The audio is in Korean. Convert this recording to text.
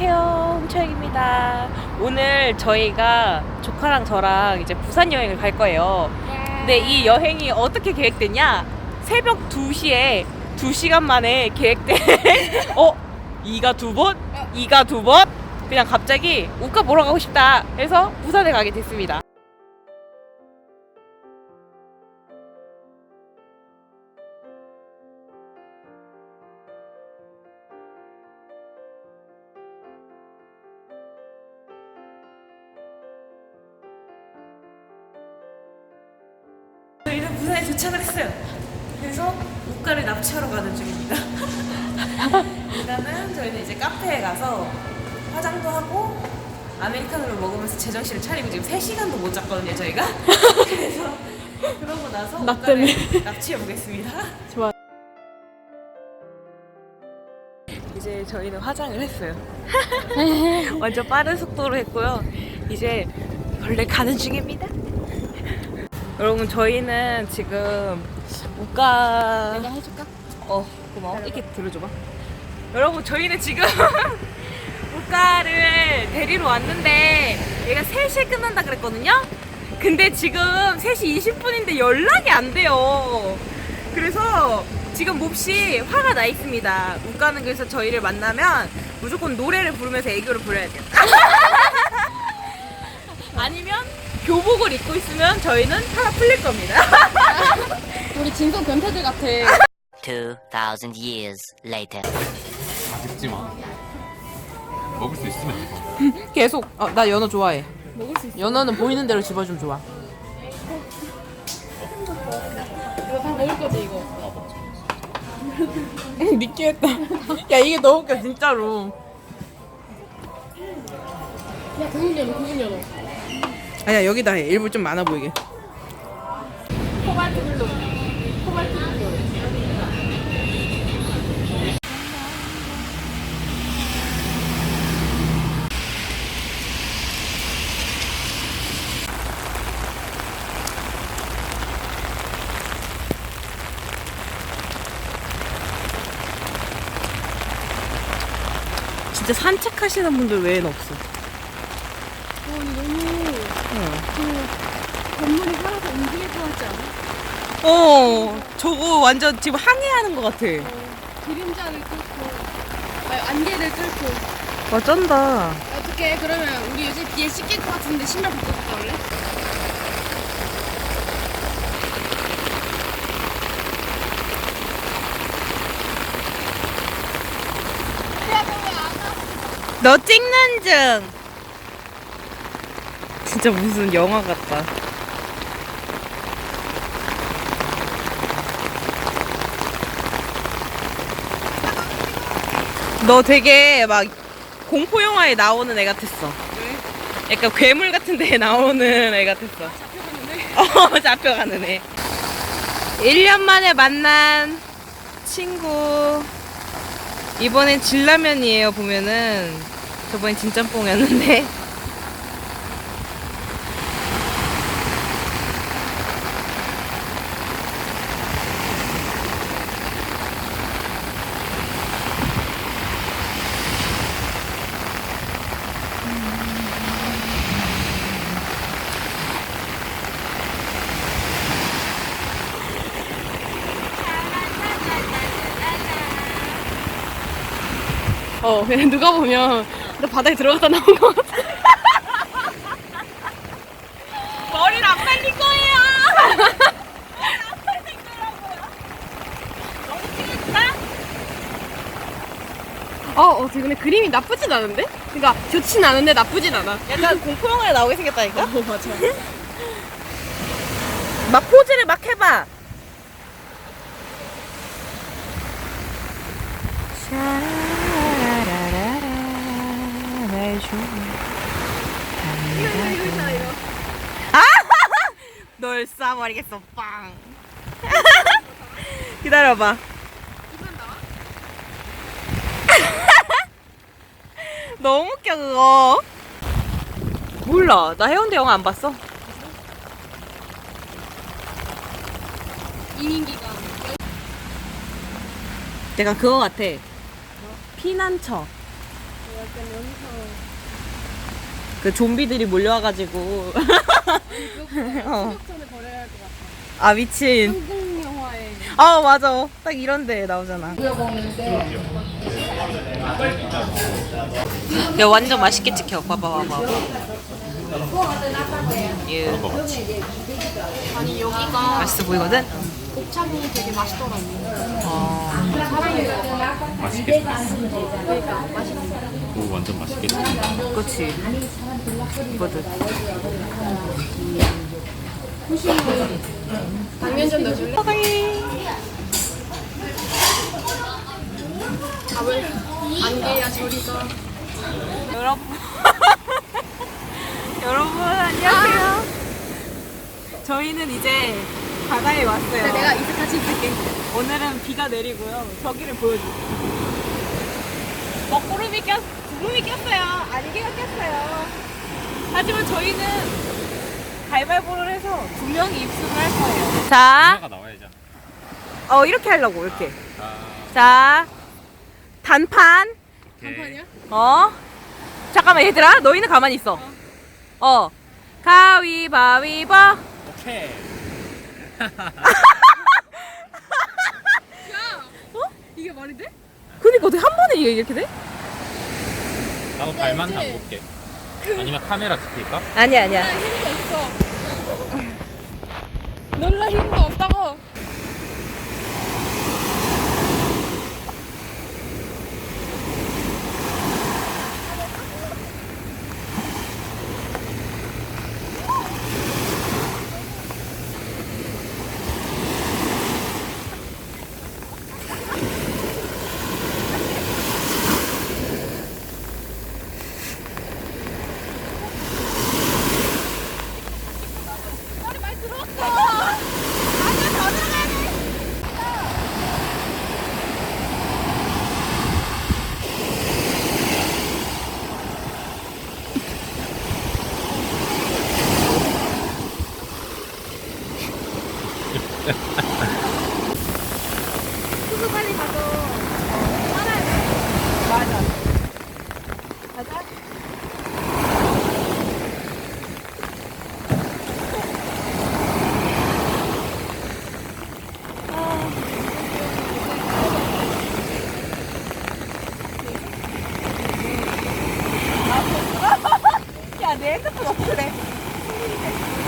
안녕하세요. 홍채영입니다. 오늘 저희가 조카랑 저랑 이제 부산 여행을 갈 거예요. 근데 이 여행이 어떻게 계획됐냐? 새벽 2시에 2시간 만에 계획된 어? 이가 두 번? 이가 두 번? 그냥 갑자기 우가 보러 가고 싶다 해서 부산에 가게 됐습니다. 도착을 했어요. 그래서 우가를 납치하러 가는 중입니다. 일단은 저희는 이제 카페에 가서 화장도 하고 아메리카노를 먹으면서 제정신을 차리고 지금 3시간도 못 잤거든요, 저희가. 그래서 그러고 나서 나 때문에. 납치해 보겠습니다. 좋아. 이제 저희는 화장을 했어요. 완전 빠른 속도로 했고요. 이제 원래 가는 중입니다. 여러분 저희는 지금 우가 내가 해줄까? 어 고마워. 이렇게 들어줘봐. 여러분 저희는 지금 우가를 데리러 왔는데 얘가 3시에 끝난다 그랬거든요? 근데 지금 3시 20분인데 연락이 안 돼요. 그래서 지금 몹시 화가 나 있습니다. 우가는 그래서 저희를 만나면 무조건 노래를 부르면서 애교를 부려야 돼요. 아니면 교복을 입고 있으면 저희는 하나 풀릴 겁니다 우리 진성 변태들 같아. 2,000 years later. 찍지 마. 먹을 수 있으면 이거. 계속 어, 나 연어 좋아해 먹을 수 있어. 연어는 보이는 대로 집어주면 좋아 이거 다 먹을 거지 이거. 느끼했다 야 이게 너무 웃겨 진짜로 야 구운 연어 구운 연어. 아니야 여기다 해 일부 좀 많아 보이게 코발트 블루. 코발트 블루. 진짜 산책하시는 분들 외에는 없어 어 너무 그 건물이 살아서 움직일 것 같지 않아? 어 저거 완전 지금 항해하는 것 같아 어, 그림자를 뚫고 아니, 안개를 뚫고 와 쩐다 어떻게 그러면 우리 요즘 뒤에 씻길 것 같은데 신발 벗고 갔다 올래? 너 찍는 중 진짜 무슨 영화 같다 너 되게 막 공포 영화에 나오는 애 같았어 왜? 약간 괴물 같은 데에 나오는 애 같았어 잡혀갔는데? 어, 잡혀가는 애. 1년 만에 만난 친구. 이번엔 진라면이에요, 보면은. 저번엔 진짬뽕이었는데. 어, 그냥 누가 보면 너 바다에 들어갔다 나온 것 같아. 머리를 안 말린 거예요! 어, 어, 되게 근데 그림이 나쁘진 않은데? 그러니까 좋진 않은데 나쁘진 않아. 약간 공포 영화에 나오게 생겼다니까? 어, 맞아. 막 포즈를 막 해봐. 널 쏴버리겠어, 빵. 기다려봐. 너무 웃겨, 그거. 몰라. 나 해운대 영화 안 봤어. 이민기가 약간 그거 같아. 피난처. 약간 여기서 그 좀비들이 몰려와가지고. 어. 추격전을 벌여야 할 것 같아. 아, 미친. 한국 영화에 아, 맞아. 딱 이런 데 나오잖아. 야, 완전 맛있게 찍혀. 봐봐, 봐봐. 예. 아니 여기가 맛있어 보이거든? 곱창이 되게 맛있더라고. 어. 맛있겠다. 오, 완전 맛있겠다. 그치. 이거든. 당면전 넣어줄래? 밥을 안개야 저리가. 여러분. 여러분, 안녕하세요. 저희는 이제 바다에 왔어요. 내가 이제 같이 있을게. 오늘은 비가 내리고요. 저기를 보여줄게요. 먹구름이 꼈, 구름이 꼈어요. 안개가 꼈어요. 하지만 저희는 가위바위보를 해서 두 명이 입수를 할 거예요. 자, 하나가 나와야지. 어, 이렇게 하려고, 이렇게. 자, 자, 단판. 오케이. 단판이야? 어? 잠깐만, 얘들아. 너희는 가만히 있어. 어. 가위바위보. 오케이. 이게 말이 돼? 그니까 어떻게 한 번에 이게 이렇게 돼? 나도 발만 담볼게. 아니면 카메라 찍힐까? 아니야, 아니야. 힘이 없어. 놀라 힘도 없다고. Thank you.